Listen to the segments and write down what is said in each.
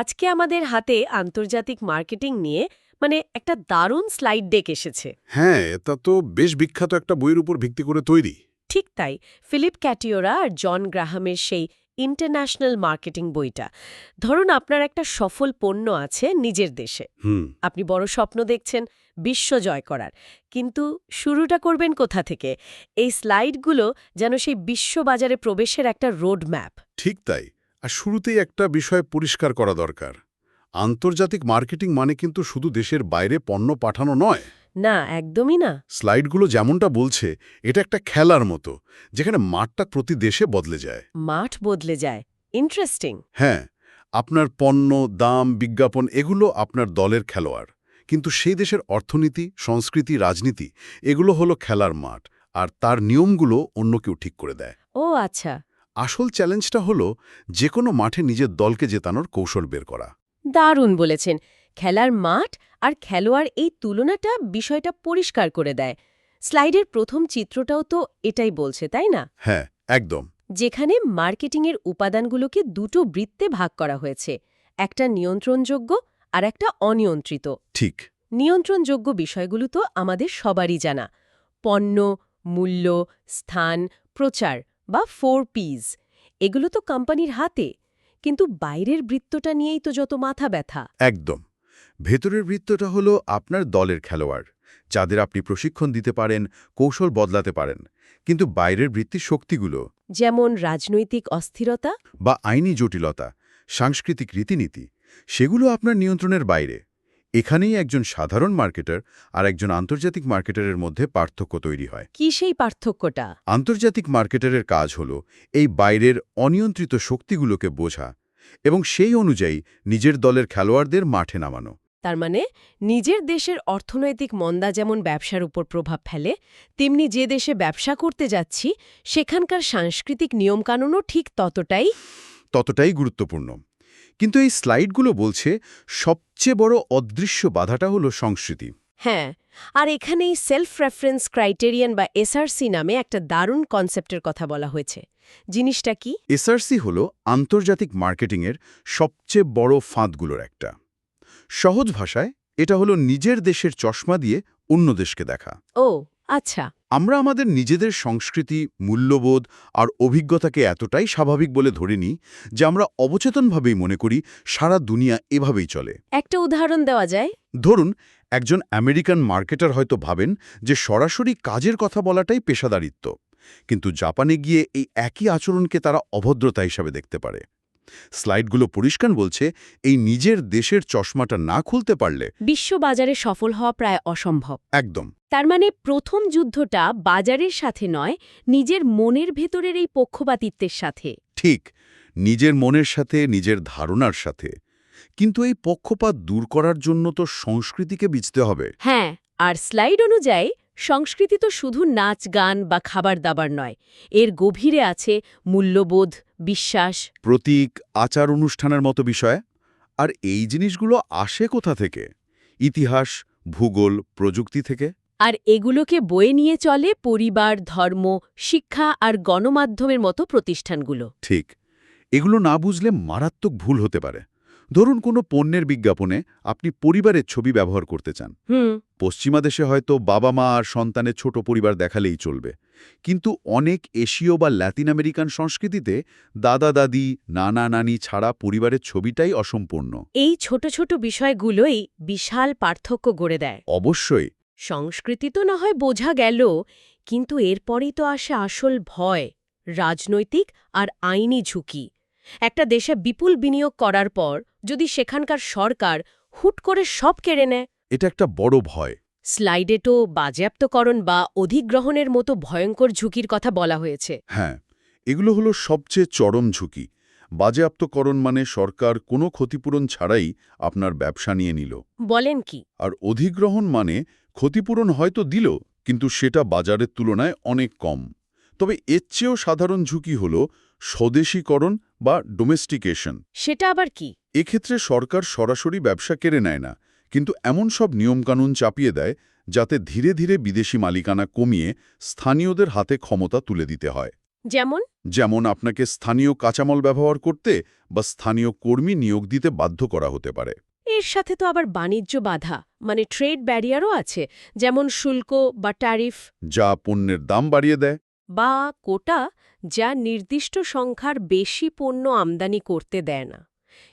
আজকে আমাদের হাতে আন্তর্জাতিক মার্কেটিং নিয়ে মানে একটা দারুণ স্লাইড ডেক এসেছে। হ্যাঁ এটা তো বেশ বিখ্যাত একটা বইয়ের উপর ভিত্তি করে তৈরি। ঠিক তাই ফিলিপ ক্যাটিওরা আর জন গ্রাহামের সেই ইন্টারন্যাশনাল মার্কেটিং বইটা। ধরুন আপনার একটা সফল পণ্য আছে নিজের দেশে। আপনি বড় স্বপ্ন দেখছেন বিশ্ব জয় করার। কিন্তু শুরুটা করবেন কোথা থেকে? এই স্লাইডগুলো যেন সেই বিশ্ববাজারে প্রবেশের একটা রোড ম্যাপ ঠিক তাই। আর শুরুতেই একটা বিষয় পরিষ্কার করা দরকার। আন্তর্জাতিক মার্কেটিং মানে কিন্তু শুধু দেশের বাইরে পণ্য পাঠানো নয়। না একদমই না। স্লাইডগুলো যেমনটা বলছে এটা একটা খেলার মতো যেখানে মাঠটা প্রতি দেশে বদলে যায়। মাঠ বদলে যায়। ইন্টারেস্টিং। হ্যাঁ আপনার পণ্য দাম বিজ্ঞাপন এগুলো আপনার দলের খেলোয়াড়। কিন্তু সেই দেশের অর্থনীতি সংস্কৃতি রাজনীতি এগুলো হলো খেলার মাঠ আর তার নিয়মগুলো অন্য কেউ ঠিক করে দেয়। ও আচ্ছা। আসল চ্যালেঞ্জটা হলো যে কোনো মাঠে নিজের দলকে জেতানোর কৌশল বের করা। দারুণ বলেছেন। খেলার মাঠ আর খেলোয়াড় এই তুলনাটা বিষয়টা পরিষ্কার করে দেয়। স্লাইডের প্রথম চিত্রটাও তো এটাই বলছে তাই না? হ্যাঁ একদম। যেখানে মার্কেটিংয়ের উপাদানগুলোকে দুটো বৃত্তে ভাগ করা হয়েছে একটা নিয়ন্ত্রণযোগ্য আর একটা অনিয়ন্ত্রিত। ঠিক। নিয়ন্ত্রণযোগ্য বিষয়গুলো তো আমাদের সবারই জানা। পণ্য মূল্য স্থান প্রচার বা ফোর পিজ এগুলো তো কোম্পানির হাতে কিন্তু বাইরের বৃত্তটা নিয়েই তো যত মাথা ব্যথা। একদম। ভেতরের বৃত্তটা হলো আপনার দলের খেলোয়াড় যাদের আপনি প্রশিক্ষণ দিতে পারেন কৌশল বদলাতে পারেন কিন্তু বাইরের বৃত্তির শক্তিগুলো যেমন রাজনৈতিক অস্থিরতা বা আইনি জটিলতা সাংস্কৃতিক রীতিনীতি সেগুলো আপনার নিয়ন্ত্রণের বাইরে। এখানেই একজন সাধারণ মার্কেটার আর একজন আন্তর্জাতিক মার্কেটারের মধ্যে পার্থক্য তৈরি হয়। কি সেই পার্থক্যটা? আন্তর্জাতিক মার্কেটারের কাজ হল এই বাইরের অনিয়ন্ত্রিত শক্তিগুলোকে বোঝা এবং সেই অনুযায়ী নিজের দলের খেলোয়াড়দের মাঠে নামানো। তার মানে নিজের দেশের অর্থনৈতিক মন্দা যেমন ব্যবসার উপর প্রভাব ফেলে তেমনি যে দেশে ব্যবসা করতে যাচ্ছি সেখানকার সাংস্কৃতিক নিয়মকানুনও ঠিক ততটাই ততটাই গুরুত্বপূর্ণ। কিন্তু এই স্লাইডগুলো বলছে সবচেয়ে বড় অদৃশ্য বাধাটা হলো সংস্কৃতি। হ্যাঁ আর এখানেই সেলফ রেফারেন্স ক্রাইটেরিয়ান বা এসআরসি নামে একটা দারুণ কনসেপ্টের কথা বলা হয়েছে। জিনিসটা কি? এসআরসি হল আন্তর্জাতিক মার্কেটিংয়ের সবচেয়ে বড় ফাঁদগুলোর একটা। সহজ ভাষায় এটা হলো নিজের দেশের চশমা দিয়ে অন্য দেশকে দেখা। ও আচ্ছা। আমরা আমাদের নিজেদের সংস্কৃতি মূল্যবোধ আর অভিজ্ঞতাকে এতটাই স্বাভাবিক বলে ধরে নিই যে আমরা অবচেতনভাবেই মনে করি সারা দুনিয়া এভাবেই চলে। একটা উদাহরণ দেওয়া যায়। ধরুন একজন আমেরিকান মার্কেটার হয়তো ভাবেন যে সরাসরি কাজের কথা বলাটাই পেশাদারিত্ব। কিন্তু জাপানে গিয়ে এই একই আচরণকে তারা অভদ্রতা হিসাবে দেখতে পারে। স্লাইডগুলো পরিষ্কার বলছে এই নিজের দেশের চশমাটা না খুলতে পারলে বিশ্ববাজারে সফল হওয়া প্রায় অসম্ভব। একদম। তার মানে প্রথম যুদ্ধটা বাজারের সাথে নয় নিজের মনের ভেতরের এই পক্ষপাতিত্বের সাথে। ঠিক নিজের মনের সাথে নিজের ধারণার সাথে। কিন্তু এই পক্ষপাত দূর করার জন্য তো সংস্কৃতিকে বিচতে হবে। হ্যাঁ আর স্লাইড অনুযায়ী সংস্কৃতি তো শুধু নাচ গান বা খাবার দাবার নয় এর গভীরে আছে মূল্যবোধ বিশ্বাস। প্রতীক আচার অনুষ্ঠানের মতো বিষয় আর এই জিনিসগুলো আসে কোথা থেকে? ইতিহাস ভূগোল প্রযুক্তি থেকে? আর এগুলোকে বয়ে নিয়ে চলে পরিবার ধর্ম শিক্ষা আর গণমাধ্যমের মতো প্রতিষ্ঠানগুলো। ঠিক এগুলো না বুঝলে মারাত্মক ভুল হতে পারে। ধরুন কোনো পণ্যের বিজ্ঞাপনে আপনি পরিবারের ছবি ব্যবহার করতে চান। হুম। পশ্চিমা দেশে হয়তো বাবা মা আর সন্তানের ছোট পরিবার দেখালেই চলবে। কিন্তু অনেক এশীয় বা ল্যাতিন আমেরিকান সংস্কৃতিতে দাদা দাদি নানা নানি ছাড়া পরিবারের ছবিটাই অসম্পূর্ণ। এই ছোট ছোট বিষয়গুলোই বিশাল পার্থক্য গড়ে দেয়। অবশ্যই। সংস্কৃতি তো না হয় বোঝা গেল কিন্তু এরপরেই তো আসে আসল ভয় রাজনৈতিক আর আইনি ঝুঁকি। একটা দেশে বিপুল বিনিয়োগ করার পর যদি সেখানকার সরকার হুট করে সব কেড়ে নেয় এটা একটা বড় ভয়। স্লাইডে তো বাজেয়াপ্তকরণ বা অধিগ্রহণের মতো ভয়ঙ্কর ঝুঁকির কথা বলা হয়েছে। হ্যাঁ এগুলো হলো সবচেয়ে চরম ঝুঁকি। বাজেয়াপ্তকরণ মানে সরকার কোনো ক্ষতিপূরণ ছাড়াই আপনার ব্যবসা নিয়ে নিল। বলেন কি? আর অধিগ্রহণ মানে ক্ষতিপূরণ হয়তো দিল কিন্তু সেটা বাজারের তুলনায় অনেক কম। তবে এর চেয়েও সাধারণ ঝুঁকি হল স্বদেশীকরণ বা ডোমেস্টিকেশন। সেটা আবার কি? এক্ষেত্রে সরকার সরাসরি ব্যবসা কেড়ে নেয় না। কিন্তু এমন সব নিয়মকানুন চাপিয়ে দেয় যাতে ধীরে ধীরে বিদেশি মালিকানা কমিয়ে স্থানীয়দের হাতে ক্ষমতা তুলে দিতে হয়। যেমন? যেমন আপনাকে স্থানীয় কাঁচামাল ব্যবহার করতে বা স্থানীয় কর্মী নিয়োগ দিতে বাধ্য করা হতে পারে। এর সাথে তো আবার বাণিজ্য বাধা মানে ট্রেড ব্যারিয়ারও আছে যেমন শুল্ক বা ট্যারিফ। যা পণ্যের দাম বাড়িয়ে দেয়। বা কোটা যা নির্দিষ্ট সংখ্যার বেশি পণ্য আমদানি করতে দেয় না।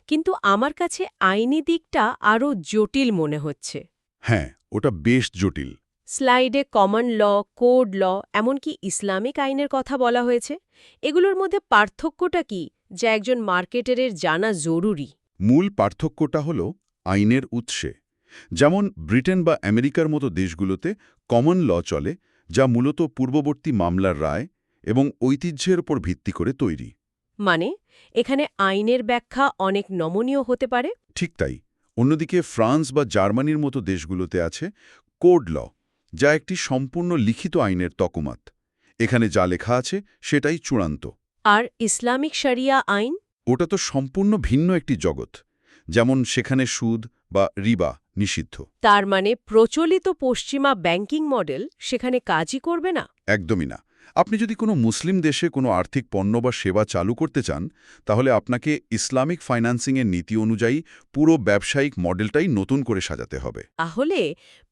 কিন্তু আমার কাছে আইনি দিকটা আরও জটিল মনে হচ্ছে। হ্যাঁ ওটা বেশ জটিল। স্লাইডে কমন ল কোড ল এমনকি ইসলামিক আইনের কথা বলা হয়েছে। এগুলোর মধ্যে পার্থক্যটা কি? যা একজন মার্কেটারের জানা জরুরি। মূল পার্থক্যটা হল আইনের উৎসে। যেমন ব্রিটেন বা আমেরিকার মতো দেশগুলোতে কমন ল চলে যা মূলত পূর্ববর্তী মামলার রায় এবং ঐতিহ্যের উপর ভিত্তি করে তৈরি। মানে এখানে আইনের ব্যাখ্যা অনেক নমনীয় হতে পারে। ঠিক তাই। অন্যদিকে ফ্রান্স বা জার্মানির মতো দেশগুলোতে আছে কোড ল যা একটি সম্পূর্ণ লিখিত আইনের তকমাত। এখানে যা লেখা আছে সেটাই চূড়ান্ত। আর ইসলামিক শরিয়া আইন? ওটা তো সম্পূর্ণ ভিন্ন একটি জগৎ যেমন সেখানে সুদ বা রিবা নিষিদ্ধ। তার মানে প্রচলিত পশ্চিমা ব্যাংকিং মডেল সেখানে কাজই করবে না? একদমই না। আপনি যদি কোনো মুসলিম দেশে কোনো আর্থিক পণ্য বা সেবা চালু করতে চান তাহলে আপনাকে ইসলামিক ফাইন্যান্সিংয়ের নীতি অনুযায়ী পুরো ব্যবসায়িক মডেলটাই নতুন করে সাজাতে হবে। তাহলে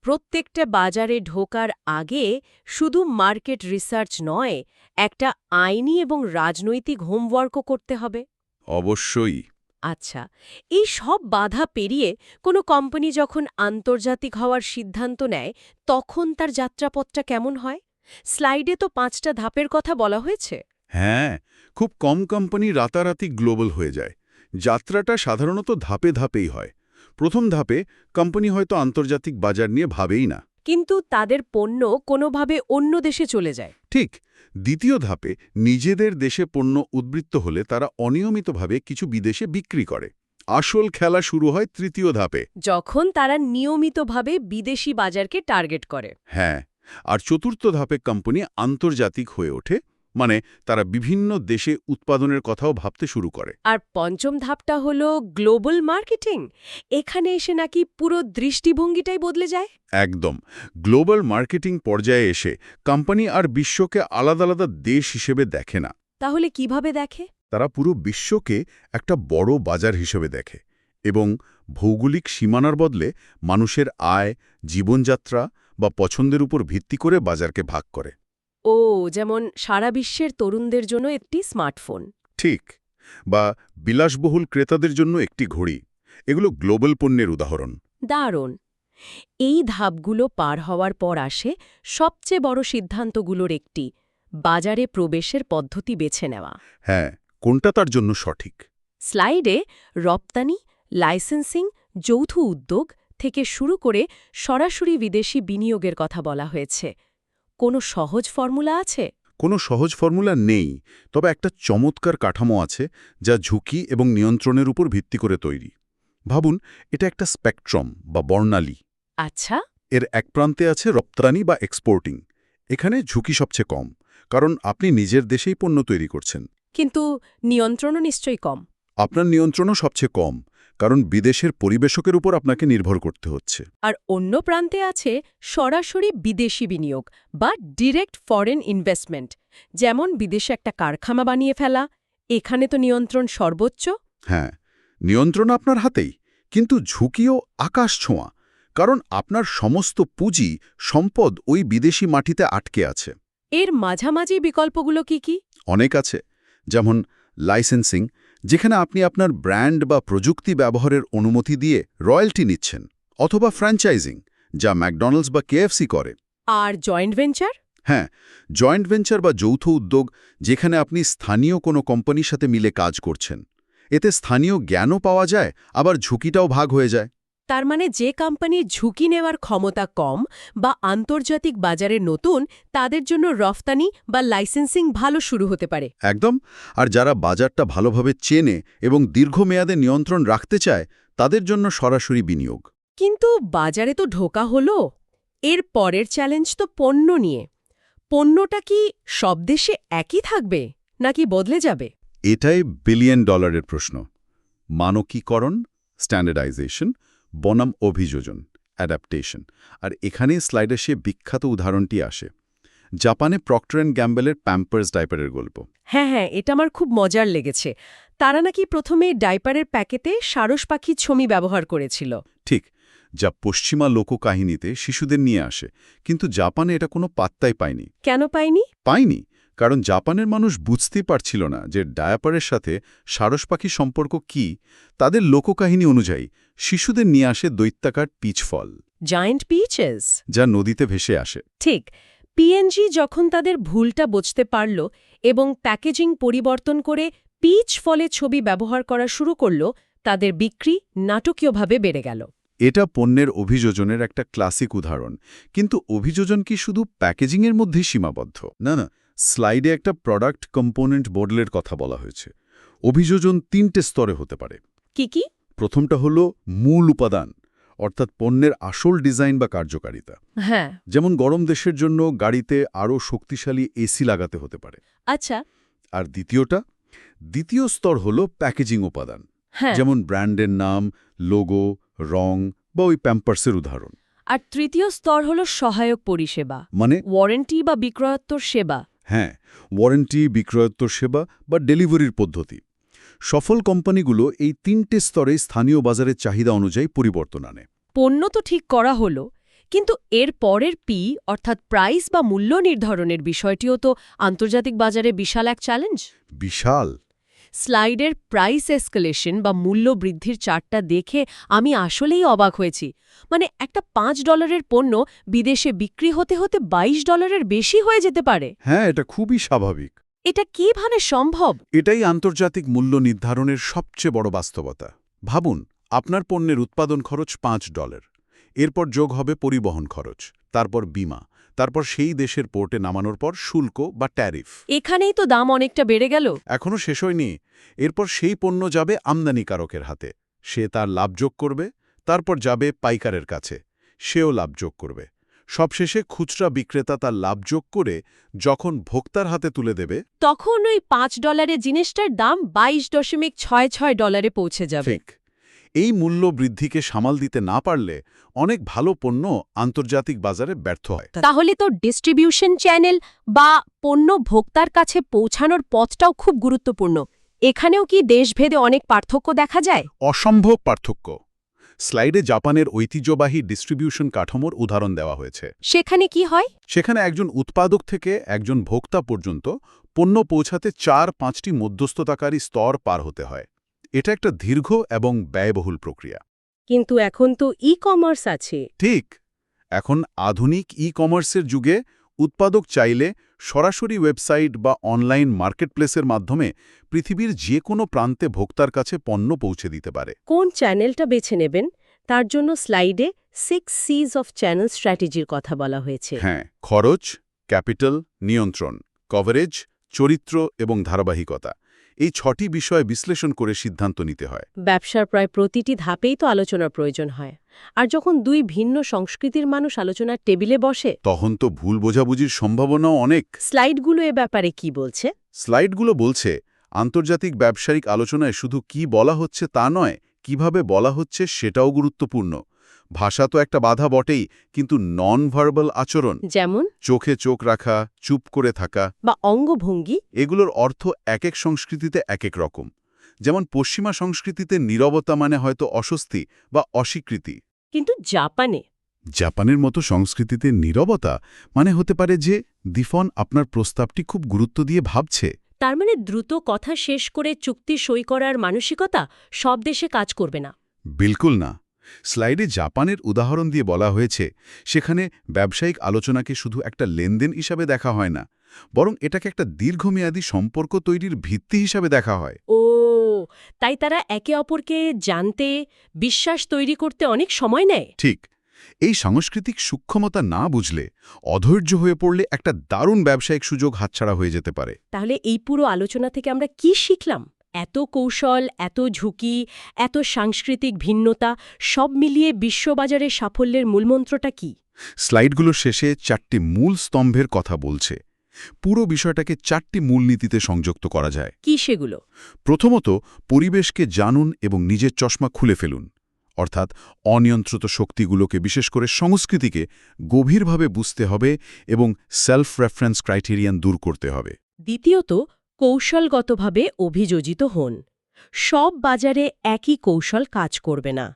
প্রত্যেকটা বাজারে ঢোকার আগে শুধু মার্কেট রিসার্চ নয় একটা আইনি এবং রাজনৈতিক হোমওয়ার্কও করতে হবে। অবশ্যই। আচ্ছা এই সব বাধা পেরিয়ে কোনো কোম্পানি যখন আন্তর্জাতিক হওয়ার সিদ্ধান্ত নেয় তখন তার যাত্রাপথটা কেমন হয়? স্লাইডে তো পাঁচটা ধাপের কথা বলা হয়েছে। হ্যাঁ খুব কম কোম্পানি রাতারাতি গ্লোবাল হয়ে যায়। যাত্রাটা সাধারণত ধাপে ধাপেই হয়। প্রথম ধাপে কোম্পানি হয়তো আন্তর্জাতিক বাজার নিয়ে ভাবেই না। কিন্তু তাদের পণ্য কোনোভাবে অন্য দেশে চলে যায়। ঠিক দ্বিতীয় ধাপে নিজেদের দেশে পণ্য উদ্বৃত্ত হলে তারা অনিয়মিতভাবে কিছু বিদেশে বিক্রি করে। আসল খেলা শুরু হয় তৃতীয় ধাপে। যখন তারা নিয়মিতভাবে বিদেশি বাজারকে টার্গেট করে। হ্যাঁ আর চতুর্থ ধাপে কোম্পানি আন্তর্জাতিক হয়ে ওঠে মানে তারা বিভিন্ন দেশে উৎপাদনের কথাও ভাবতে শুরু করে। আর পঞ্চম ধাপটা হলো গ্লোবাল মার্কেটিং এখানে এসে নাকি পুরো দৃষ্টিভঙ্গিটাই বদলে যায়? একদম। গ্লোবাল মার্কেটিং পর্যায়ে এসে কোম্পানি আর বিশ্বকে আলাদা আলাদা দেশ হিসেবে দেখে না। তাহলে কীভাবে দেখে? তারা পুরো বিশ্বকে একটা বড় বাজার হিসেবে দেখে এবং ভৌগোলিক সীমানার বদলে মানুষের আয় জীবনযাত্রা বা পছন্দের উপর ভিত্তি করে বাজারকে ভাগ করে। ও যেমন সারা বিশ্বের তরুণদের জন্য একটি স্মার্টফোন। ঠিক বা বিলাসবহুল ক্রেতাদের জন্য একটি ঘড়ি। এগুলো গ্লোবাল পণ্যের উদাহরণ। দারুণ! এই ধাপগুলো পার হওয়ার পর আসে সবচেয়ে বড় সিদ্ধান্তগুলোর একটি বাজারে প্রবেশের পদ্ধতি বেছে নেওয়া। হ্যাঁ কোনটা তার জন্য সঠিক? স্লাইডে রপ্তানি লাইসেন্সিং যৌথ উদ্যোগ থেকে শুরু করে সরাসরি বিদেশি বিনিয়োগের কথা বলা হয়েছে। কোনো সহজ ফর্মুলা আছে? কোনো সহজ ফর্মুলা নেই তবে একটা চমৎকার কাঠামো আছে যা ঝুঁকি এবং নিয়ন্ত্রণের উপর ভিত্তি করে তৈরি। ভাবুন এটা একটা স্পেকট্রম বা বর্ণালী। আচ্ছা। এর এক প্রান্তে আছে রপ্তানি বা এক্সপোর্টিং। এখানে ঝুঁকি সবচেয়ে কম কারণ আপনি নিজের দেশেই পণ্য তৈরি করছেন। কিন্তু নিয়ন্ত্রণও নিশ্চয়ই কম। আপনার নিয়ন্ত্রণও সবচেয়ে কম কারণ বিদেশের পরিবেশকের উপর আপনাকে নির্ভর করতে হচ্ছে। আর অন্য প্রান্তে আছে সরাসরি বিদেশি বিনিয়োগ বা ডিরেক্ট ফরেন ইনভেস্টমেন্ট। যেমন বিদেশে একটা কারখানা বানিয়ে ফেলা এখানে তো নিয়ন্ত্রণ সর্বোচ্চ। হ্যাঁ নিয়ন্ত্রণ আপনার হাতেই কিন্তু ঝুঁকিও আকাশ ছোঁয়া কারণ আপনার সমস্ত পুঁজি সম্পদ ওই বিদেশি মাটিতে আটকে আছে। এর মাঝামাঝি বিকল্পগুলো কি কি? অনেক আছে যেমন লাইসেন্সিং যেখানে আপনি আপনার ব্র্যান্ড বা প্রযুক্তি ব্যবহারের অনুমতি দিয়ে রয়্যালটি নিচ্ছেন অথবা ফ্র্যাঞ্চাইজিং যা ম্যাকডোনাল্ডস বা কেএফসি করে। আর জয়েন্ট ভেঞ্চার? হ্যাঁ জয়েন্ট ভেঞ্চার বা যৌথ উদ্যোগ যেখানে আপনি স্থানীয় কোনো কোম্পানির সাথে মিলে কাজ করছেন। এতে স্থানীয় জ্ঞানও পাওয়া যায় আবার ঝুঁকিটাও ভাগ হয়ে যায়। তার মানে যে কোম্পানির ঝুঁকি নেওয়ার ক্ষমতা কম বা আন্তর্জাতিক বাজারে নতুন তাদের জন্য রফতানি বা লাইসেন্সিং ভালো শুরু হতে পারে। একদম। আর যারা বাজারটা ভালোভাবে চেনে এবং দীর্ঘমেয়াদে নিয়ন্ত্রণ রাখতে চায় তাদের জন্য সরাসরি বিনিয়োগ। কিন্তু বাজারে তো ঢোকা হলো। এর পরের চ্যালেঞ্জ তো পণ্য নিয়ে। পণ্যটা কি সব দেশে একই থাকবে নাকি বদলে যাবে? এটাই বিলিয়ন ডলারের প্রশ্ন। মানকীকরণ স্ট্যান্ডার্ডাইজেশন বনাম অভিযোজন অ্যাডাপ্টেশন আর এখানে স্লাইডে সে বিখ্যাত উদাহরণটি আসে। জাপানে প্রক্টর অ্যান্ড গ্যাম্বেলের প্যাম্পার্স ডাইপারের গল্প। হ্যাঁ হ্যাঁ এটা আমার খুব মজার লেগেছে। তারা নাকি প্রথমে ডাইপারের প্যাকেটে সারস পাখির ছবি ব্যবহার করেছিল। ঠিক যা পশ্চিমা লোককাহিনীতে শিশুদের নিয়ে আসে। কিন্তু জাপানে এটা কোনো পাত্তাই পায়নি। কেন পায়নি? পায়নি। কারণ জাপানের মানুষ বুঝতেই পারছিল না যে ডায়াপারের সাথে সারস পাখির সম্পর্ক কি তাদের লোককাহিনী অনুযায়ী শিশুদের নিয়ে আসে দৈত্যাকার পিচ ফল। জায়েন্ট পিচেস যা নদীতে ভেসে আসে। ঠিক। পিএনজি যখন তাদের ভুলটা বুঝতে পারল এবং প্যাকেজিং পরিবর্তন করে পিচ ফলে ছবি ব্যবহার করা শুরু করল তাদের বিক্রি নাটকীয়ভাবে বেড়ে গেল। এটা পণ্যের অভিযোজনের একটা ক্লাসিক উদাহরণ। কিন্তু অভিযোজন কি শুধু প্যাকেজিংয়ের মধ্যেই সীমাবদ্ধ? না না স্লাইডে একটা প্রোডাক্ট কম্পোনেন্ট মডেলের কথা বলা হয়েছে। অভিযোজন তিনটে স্তরে হতে পারে। কি কি? প্রথমটা হলো মূল উপাদান অর্থাৎ পণ্যের আসল ডিজাইন বা কার্যকারিতা। হ্যাঁ। যেমন গরম দেশের জন্য গাড়িতে আরও শক্তিশালী এসি লাগাতে হতে পারে। আচ্ছা। আর দ্বিতীয়টা দ্বিতীয় স্তর হলো প্যাকেজিং উপাদান। হ্যাঁ। যেমন ব্র্যান্ডের নাম লোগো রং বা ওই প্যাম্পার্সের উদাহরণ। আর তৃতীয় স্তর হল সহায়ক পরিষেবা। মানে ওয়ারেন্টি বা বিক্রয়োত্তর সেবা। হ্যাঁ ওয়ারেন্টি বিক্রয়োত্তর সেবা বা ডেলিভারির পদ্ধতি। সফল কোম্পানিগুলো এই তিনটে স্তরে স্থানীয় বাজারের চাহিদা অনুযায়ী পরিবর্তন আনে। পণ্য তো ঠিক করা হলো কিন্তু এর পরের পি অর্থাৎ প্রাইস বা মূল্য নির্ধারণের বিষয়টিও তো আন্তর্জাতিক বাজারে বিশাল এক চ্যালেঞ্জ বিশাল! স্লাইডের প্রাইস এসকালেশন বা মূল্য বৃদ্ধির চার্টটা দেখে আমি আসলেই অবাক হয়েছি। মানে একটা পাঁচ ডলারের পণ্য বিদেশে বিক্রি হতে হতে ২২ ডলারের বেশি হয়ে যেতে পারে। হ্যাঁ এটা খুবই স্বাভাবিক। এটা কীভাবে সম্ভব? এটাই আন্তর্জাতিক মূল্য নির্ধারণের সবচেয়ে বড় বাস্তবতা। ভাবুন আপনার পণ্যের উৎপাদন খরচ পাঁচ ডলার। এরপর যোগ হবে পরিবহন খরচ তারপর বিমা। তারপর সেই দেশের পোর্টে নামানোর পর শুল্ক বা ট্যারিফ। এখানেই তো দাম অনেকটা বেড়ে গেল। এখনও শেষ হয়নি। এরপর সেই পণ্য যাবে আমদানিকারকের হাতে। সে তার লাভ যোগ করবে তারপর যাবে পাইকারের কাছে। সেও লাভ যোগ করবে। সবশেষে খুচরা বিক্রেতা তার লাভ যোগ করে যখন ভোক্তার হাতে তুলে দেবে তখন ওই পাঁচ ডলারের জিনিসটার দাম বাইশ দশমিক ছয় ছয় ডলারে পৌঁছে যাবে। ঠিক। এই মূল্য বৃদ্ধিকে সামাল দিতে না পারলে অনেক ভালো পণ্য আন্তর্জাতিক বাজারে ব্যর্থ হয়। তাহলে তো ডিস্ট্রিবিউশন চ্যানেল বা পণ্য ভোক্তার কাছে পৌঁছানোর পথটাও খুব গুরুত্বপূর্ণ। এখানেও কি দেশভেদে অনেক পার্থক্য দেখা যায়? অসম্ভব পার্থক্য। স্লাইডে জাপানের ঐতিহ্যবাহী ডিস্ট্রিবিউশন কাঠামোর উদাহরণ দেওয়া হয়েছে। সেখানে কি হয়? সেখানে একজন উৎপাদক থেকে একজন ভোক্তা পর্যন্ত পণ্য পৌঁছাতে চার পাঁচটি মধ্যস্থতাকারী স্তর পার হতে হয়। এটা একটা দীর্ঘ এবং ব্যয়বহুল প্রক্রিয়া। কিন্তু এখন তো ই কমার্স আছে। ঠিক। এখন আধুনিক ই কমার্সের যুগে উৎপাদক চাইলে সরাসরি ওয়েবসাইট বা অনলাইন মার্কেটপ্লেসের মাধ্যমে পৃথিবীর যে কোনো প্রান্তে ভোক্তার কাছে পণ্য পৌঁছে দিতে পারে। কোন চ্যানেলটা বেছে নেবেন? তার জন্য স্লাইডে সিক্স সিজ অফ চ্যানেল স্ট্র্যাটেজির কথা বলা হয়েছে। হ্যাঁ খরচ ক্যাপিটাল নিয়ন্ত্রণ কভারেজ চরিত্র এবং ধারাবাহিকতা। এই ছটি বিষয় বিশ্লেষণ করে সিদ্ধান্ত নিতে হয়। ব্যবসার প্রায় প্রতিটি ধাপেই তো আলোচনার প্রয়োজন হয়। আর যখন দুই ভিন্ন সংস্কৃতির মানুষ আলোচনার টেবিলে বসে তখন তো ভুল বোঝাবুঝির সম্ভাবনাও অনেক। স্লাইডগুলো এ ব্যাপারে কি বলছে? স্লাইডগুলো বলছে আন্তর্জাতিক ব্যবসায়িক আলোচনায় শুধু কি বলা হচ্ছে তা নয় কীভাবে বলা হচ্ছে সেটাও গুরুত্বপূর্ণ। ভাষা তো একটা বাধা বটেই কিন্তু নন ভার্বাল আচরণ যেমন? চোখে চোখ রাখা চুপ করে থাকা বা অঙ্গভঙ্গি? এগুলোর অর্থ এক এক সংস্কৃতিতে এক এক রকম। যেমন পশ্চিমা সংস্কৃতিতে নীরবতা মানে হয়তো অস্বস্তি বা অস্বীকৃতি। কিন্তু জাপানে? জাপানের মতো সংস্কৃতিতে নীরবতা মানে হতে পারে যে দিফন আপনার প্রস্তাবটি খুব গুরুত্ব দিয়ে ভাবছে। তার মানে দ্রুত কথা শেষ করে চুক্তি সই করার মানসিকতা সব দেশে কাজ করবে না। বিলকুল না। স্লাইডে জাপানের উদাহরণ দিয়ে বলা হয়েছে সেখানে ব্যবসায়িক আলোচনাকে শুধু একটা লেনদেন হিসাবে দেখা হয় না বরং এটাকে একটা দীর্ঘমেয়াদী সম্পর্ক তৈরির ভিত্তি হিসাবে দেখা হয়। ও তাই তারা একে অপরকে জানতে বিশ্বাস তৈরি করতে অনেক সময় নেয়? ঠিক এই সাংস্কৃতিক সূক্ষ্মতা না বুঝলে অধৈর্য হয়ে পড়লে একটা দারুণ ব্যবসায়িক সুযোগ হাতছাড়া হয়ে যেতে পারে। তাহলে এই পুরো আলোচনা থেকে আমরা কি শিখলাম? এত কৌশল এত ঝুঁকি এত সাংস্কৃতিক ভিন্নতা সব মিলিয়ে বিশ্ববাজারে সাফল্যের মূলমন্ত্রটা কি? স্লাইডগুলোর শেষে চারটি মূল স্তম্ভের কথা বলছে। পুরো বিষয়টাকে চারটি মূলনীতিতে সংযুক্ত করা যায়। কি সেগুলো? প্রথমত পরিবেশকে জানুন এবং নিজের চশমা খুলে ফেলুন। অর্থাৎ অনিয়ন্ত্রিত শক্তিগুলোকে বিশেষ করে সংস্কৃতিকে গভীরভাবে বুঝতে হবে এবং সেলফ রেফারেন্স ক্রাইটেরিয়ান দূর করতে হবে। দ্বিতীয়ত কৌশলগতভাবে অভিযোজিত হন। সব বাজারে একই কৌশল কাজ করবে না।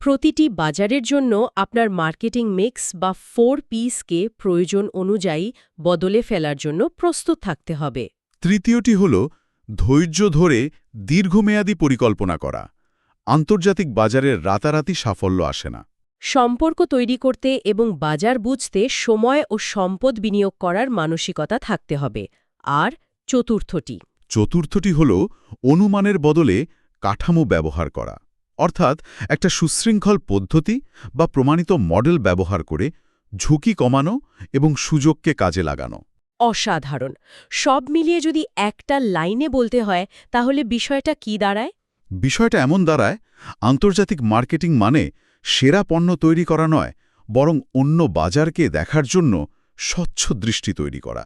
প্রতিটি বাজারের জন্য আপনার মার্কেটিং মিক্স বা ফোর পিসকে প্রয়োজন অনুযায়ী বদলে ফেলার জন্য প্রস্তুত থাকতে হবে। তৃতীয়টি হল ধৈর্য ধরে দীর্ঘমেয়াদী পরিকল্পনা করা। আন্তর্জাতিক বাজারের রাতারাতি সাফল্য আসে না। সম্পর্ক তৈরি করতে এবং বাজার বুঝতে সময় ও সম্পদ বিনিয়োগ করার মানসিকতা থাকতে হবে। আর চতুর্থটি। চতুর্থটি হল অনুমানের বদলে কাঠামো ব্যবহার করা। অর্থাৎ একটা সুশৃঙ্খল পদ্ধতি বা প্রমাণিত মডেল ব্যবহার করে ঝুঁকি কমানো এবং সুযোগকে কাজে লাগানো। অসাধারণ। সব মিলিয়ে যদি একটা লাইনে বলতে হয় তাহলে বিষয়টা কি দাঁড়ায়? বিষয়টা এমন দাঁড়ায় আন্তর্জাতিক মার্কেটিং মানে সেরা পণ্য তৈরি করা নয় বরং অন্য বাজারকে দেখার জন্য স্বচ্ছ দৃষ্টি তৈরি করা।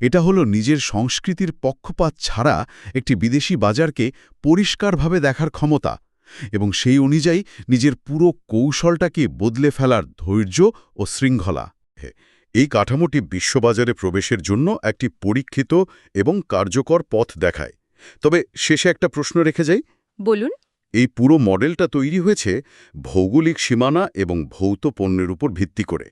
এটা হলো নিজের সংস্কৃতির পক্ষপাত ছাড়া একটি বিদেশি বাজারকে পরিষ্কারভাবে দেখার ক্ষমতা এবং সেই অনুযায়ী নিজের পুরো কৌশলটাকে বদলে ফেলার ধৈর্য ও শৃঙ্খলা। এই কাঠামোটি বিশ্ববাজারে প্রবেশের জন্য একটি পরীক্ষিত এবং কার্যকর পথ দেখায়। তবে শেষে একটা প্রশ্ন রেখে যাই। বলুন। এই পুরো মডেলটা তৈরি হয়েছে ভৌগোলিক সীমানা এবং ভৌত পণ্যের উপর ভিত্তি করে।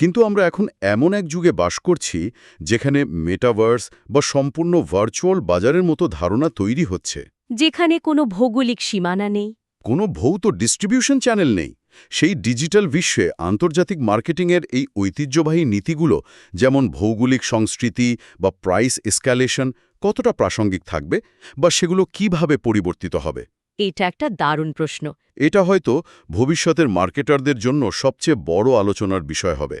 কিন্তু আমরা এখন এমন এক যুগে বাস করছি যেখানে মেটাভার্স বা সম্পূর্ণ ভার্চুয়াল বাজারের মতো ধারণা তৈরি হচ্ছে। যেখানে কোনো ভৌগোলিক সীমানা নেই। কোনো ভৌত ডিস্ট্রিবিউশন চ্যানেল নেই। সেই ডিজিটাল বিশ্বে আন্তর্জাতিক মার্কেটিংয়ের এই ঐতিহ্যবাহী নীতিগুলো যেমন ভৌগোলিক সংস্কৃতি বা প্রাইস এসক্যালেশন কতটা প্রাসঙ্গিক থাকবে বা সেগুলো কীভাবে পরিবর্তিত হবে? এটা একটা দারুণ প্রশ্ন। এটা হয়তো ভবিষ্যতের মার্কেটারদের জন্য সবচেয়ে বড় আলোচনার বিষয় হবে।